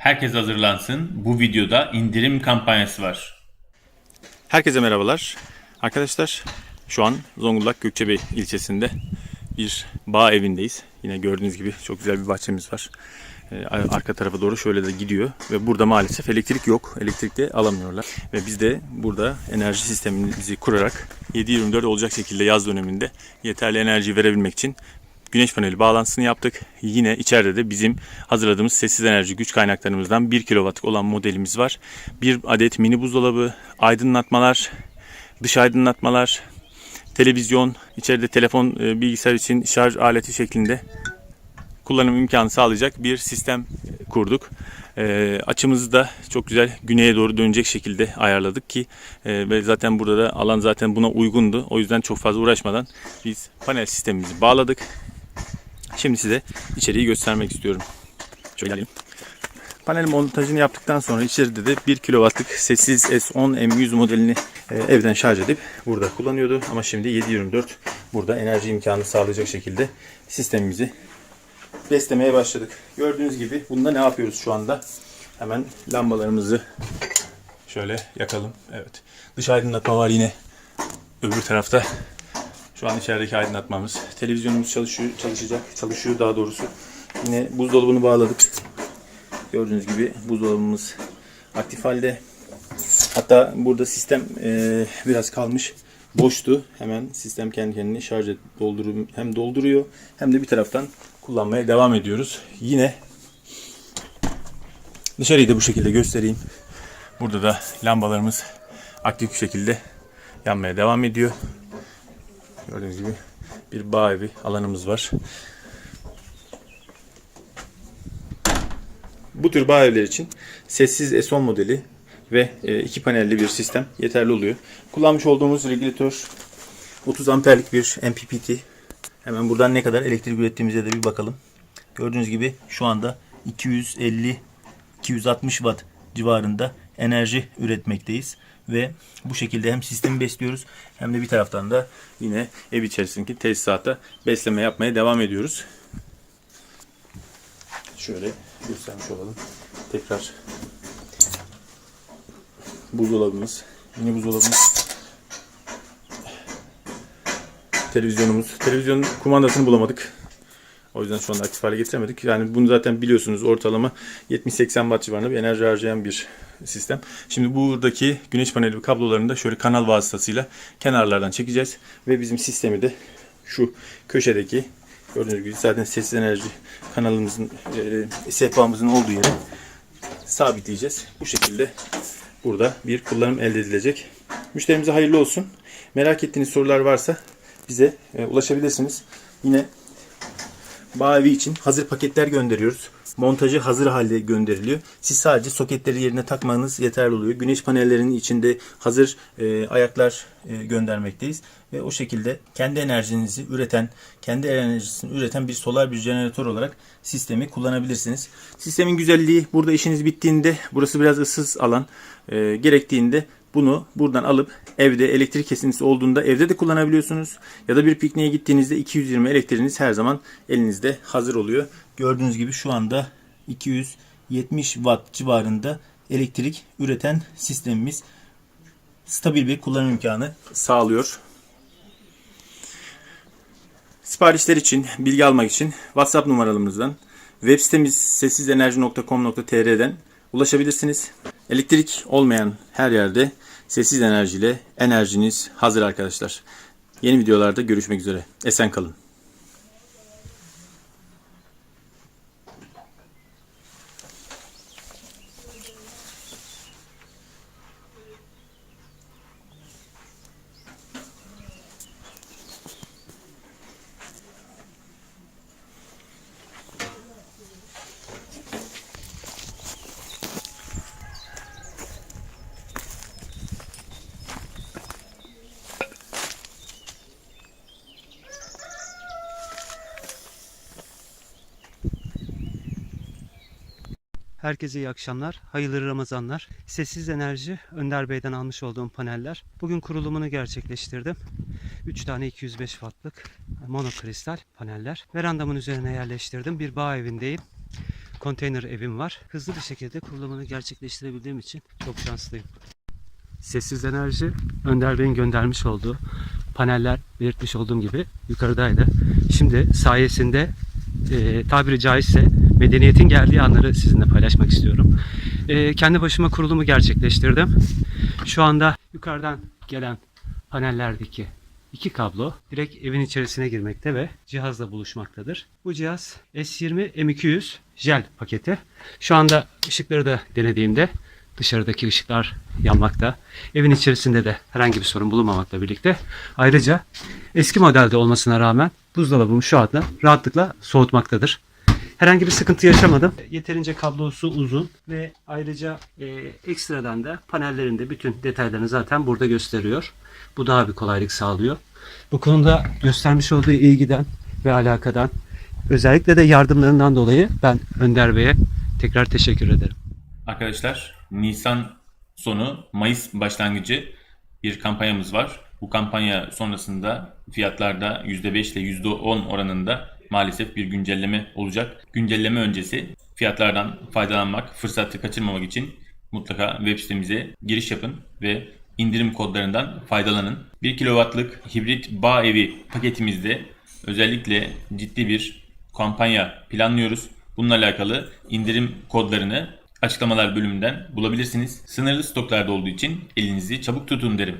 Herkes hazırlansın. Bu videoda indirim kampanyası var. Herkese merhabalar. Arkadaşlar şu an Zonguldak Gökçebey ilçesinde bir bağ evindeyiz. Yine gördüğünüz gibi çok güzel bir bahçemiz var. Ee, arka tarafa doğru şöyle de gidiyor ve burada maalesef elektrik yok. Elektrik de alamıyorlar. Ve biz de burada enerji sistemimizi kurarak 7-24 olacak şekilde yaz döneminde yeterli enerji verebilmek için güneş paneli bağlantısını yaptık. Yine içeride de bizim hazırladığımız sessiz enerji güç kaynaklarımızdan 1 kW'lık olan modelimiz var. Bir adet mini buzdolabı, aydınlatmalar, dış aydınlatmalar, televizyon, içeride telefon, e, bilgisayar için şarj aleti şeklinde kullanım imkanı sağlayacak bir sistem kurduk. E, açımızı da çok güzel güneye doğru dönecek şekilde ayarladık ki e, ve zaten burada da alan zaten buna uygundu. O yüzden çok fazla uğraşmadan biz panel sistemimizi bağladık. Şimdi size içeriği göstermek istiyorum. Şöyle alayım. Panel montajını yaptıktan sonra içeride de 1 kW'lık sessiz S10 M100 modelini e, evden şarj edip burada kullanıyordu. Ama şimdi 7/24 burada enerji imkanı sağlayacak şekilde sistemimizi beslemeye başladık. Gördüğünüz gibi bunda ne yapıyoruz şu anda? Hemen lambalarımızı şöyle yakalım. Evet. Dış aydınlatma var yine öbür tarafta. Şu an içerideki aydınlatmamız. Televizyonumuz çalışıyor, çalışacak. Çalışıyor daha doğrusu. Yine buzdolabını bağladık. Gördüğünüz gibi buzdolabımız aktif halde. Hatta burada sistem e, biraz kalmış. Boştu. Hemen sistem kendi kendini şarj et, dolduruyor, hem dolduruyor hem de bir taraftan kullanmaya devam ediyoruz. Yine dışarıyı da bu şekilde göstereyim. Burada da lambalarımız aktif bir şekilde yanmaya devam ediyor. Gördüğünüz gibi bir bağ evi alanımız var. Bu tür bağ evler için sessiz S10 modeli ve e, iki panelli bir sistem yeterli oluyor. Kullanmış olduğumuz regülatör 30 amperlik bir MPPT. Hemen buradan ne kadar elektrik ürettiğimize de bir bakalım. Gördüğünüz gibi şu anda 250 260 watt civarında enerji üretmekteyiz ve bu şekilde hem sistemi besliyoruz hem de bir taraftan da yine ev içerisindeki tesisata besleme yapmaya devam ediyoruz. Şöyle göstermiş olalım. Tekrar buzdolabımız, yine buzdolabımız, televizyonumuz. Televizyon kumandasını bulamadık. O yüzden şu anda aktif hale getiremedik. Yani bunu zaten biliyorsunuz ortalama 70-80 watt civarında bir enerji harcayan bir sistem. Şimdi buradaki güneş paneli kablolarını da şöyle kanal vasıtasıyla kenarlardan çekeceğiz. Ve bizim sistemi de şu köşedeki gördüğünüz gibi zaten sessiz enerji kanalımızın e, sehpamızın olduğu yere sabitleyeceğiz. Bu şekilde burada bir kullanım elde edilecek. Müşterimize hayırlı olsun. Merak ettiğiniz sorular varsa bize e, ulaşabilirsiniz. Yine Bağ evi için hazır paketler gönderiyoruz. Montajı hazır halde gönderiliyor. Siz sadece soketleri yerine takmanız yeterli oluyor. Güneş panellerinin içinde hazır e, ayaklar e, göndermekteyiz. Ve o şekilde kendi enerjinizi üreten, kendi enerjisini üreten bir solar bir jeneratör olarak sistemi kullanabilirsiniz. Sistemin güzelliği burada işiniz bittiğinde burası biraz ıssız alan e, gerektiğinde bunu buradan alıp evde elektrik kesintisi olduğunda evde de kullanabiliyorsunuz. Ya da bir pikniğe gittiğinizde 220 elektriğiniz her zaman elinizde hazır oluyor. Gördüğünüz gibi şu anda 270 watt civarında elektrik üreten sistemimiz stabil bir kullanım imkanı sağlıyor. Siparişler için, bilgi almak için WhatsApp numaralarımızdan, web sitemiz sessizenerji.com.tr'den ulaşabilirsiniz. Elektrik olmayan her yerde sessiz enerjiyle enerjiniz hazır arkadaşlar. Yeni videolarda görüşmek üzere. Esen kalın. Herkese iyi akşamlar, hayırlı Ramazanlar. Sessiz Enerji Önder Bey'den almış olduğum paneller. Bugün kurulumunu gerçekleştirdim. 3 tane 205 wattlık monokristal paneller. Verandamın üzerine yerleştirdim. Bir bağ evindeyim. konteyner evim var. Hızlı bir şekilde kurulumunu gerçekleştirebildiğim için çok şanslıyım. Sessiz enerji Önder Bey'in göndermiş olduğu paneller belirtmiş olduğum gibi yukarıdaydı. Şimdi sayesinde e, tabiri caizse medeniyetin geldiği anları sizinle paylaşmak istiyorum. E, kendi başıma kurulumu gerçekleştirdim. Şu anda yukarıdan gelen panellerdeki iki kablo direkt evin içerisine girmekte ve cihazla buluşmaktadır. Bu cihaz S20 M200 jel paketi. Şu anda ışıkları da denediğimde dışarıdaki ışıklar yanmakta. Evin içerisinde de herhangi bir sorun bulunmamakla birlikte ayrıca eski modelde olmasına rağmen buzdolabımı şu anda rahatlıkla soğutmaktadır. Herhangi bir sıkıntı yaşamadım. Yeterince kablosu uzun ve ayrıca e, ekstradan da panellerinde bütün detaylarını zaten burada gösteriyor. Bu daha bir kolaylık sağlıyor. Bu konuda göstermiş olduğu ilgiden ve alakadan özellikle de yardımlarından dolayı ben Önder Bey'e tekrar teşekkür ederim. Arkadaşlar Nisan sonu Mayıs başlangıcı bir kampanyamız var. Bu kampanya sonrasında fiyatlarda %5 ile %10 oranında maalesef bir güncelleme olacak. Güncelleme öncesi fiyatlardan faydalanmak, fırsatı kaçırmamak için mutlaka web sitemize giriş yapın ve indirim kodlarından faydalanın. 1 kW'lık hibrit bağ evi paketimizde özellikle ciddi bir kampanya planlıyoruz. Bununla alakalı indirim kodlarını açıklamalar bölümünden bulabilirsiniz. Sınırlı stoklarda olduğu için elinizi çabuk tutun derim.